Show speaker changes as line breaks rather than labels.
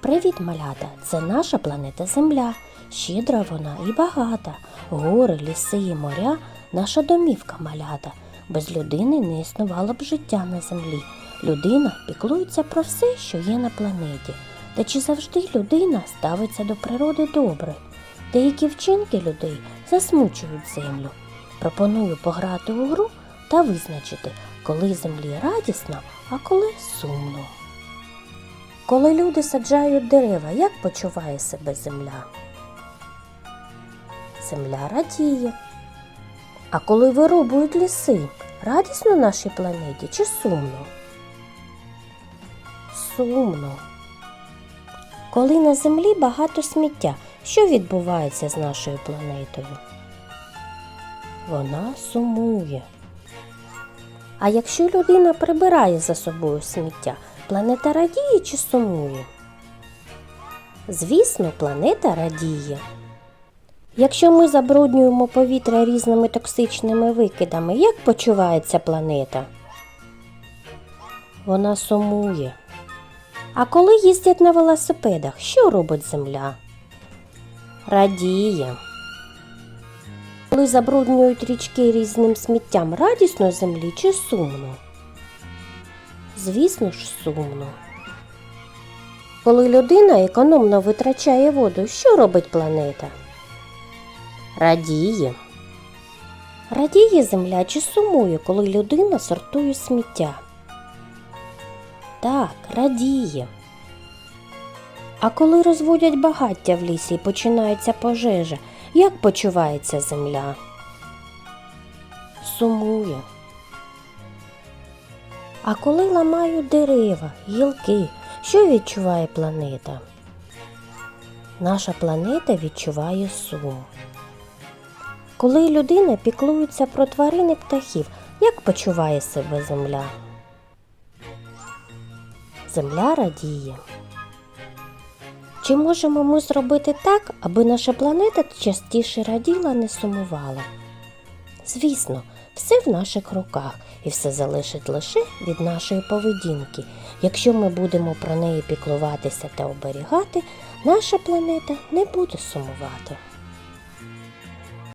Привіт, малята! Це наша планета Земля. Щедра вона і багата. Гори, ліси і моря наша домівка малята. Без людини не існувало б життя на землі. Людина піклується про все, що є на планеті. Та чи завжди людина ставиться до природи добре? Деякі вчинки людей засмучують землю. Пропоную пограти у гру та визначити, коли землі радісно, а коли сумно. Коли люди саджають дерева, як почуває себе земля? Земля радіє. А коли вирубують ліси, радісно нашій планеті чи сумно? Сумно. Коли на землі багато сміття, що відбувається з нашою планетою? Вона сумує. А якщо людина прибирає за собою сміття, планета радіє чи сумує? Звісно, планета радіє. Якщо ми забруднюємо повітря різними токсичними викидами, як почувається планета? Вона сумує. А коли їздять на велосипедах, що робить Земля? Радіє. Коли забруднюють річки різним сміттям, радісно землі чи сумно? Звісно ж, сумно. Коли людина економно витрачає воду, що робить планета? Радіє. Радіє земля чи сумує, коли людина сортує сміття? Так, радіє. А коли розводять багаття в лісі і починається пожежа, як почувається земля? Сумує. А коли ламають дерева, гілки, що відчуває планета? Наша планета відчуває сум. Коли людина піклується про тварин і птахів, як почуває себе земля? Земля радіє. Чи можемо ми зробити так, аби наша планета частіше раділа, не сумувала? Звісно, все в наших руках і все залежить лише від нашої поведінки. Якщо ми будемо про неї піклуватися та оберігати, наша планета не буде сумувати.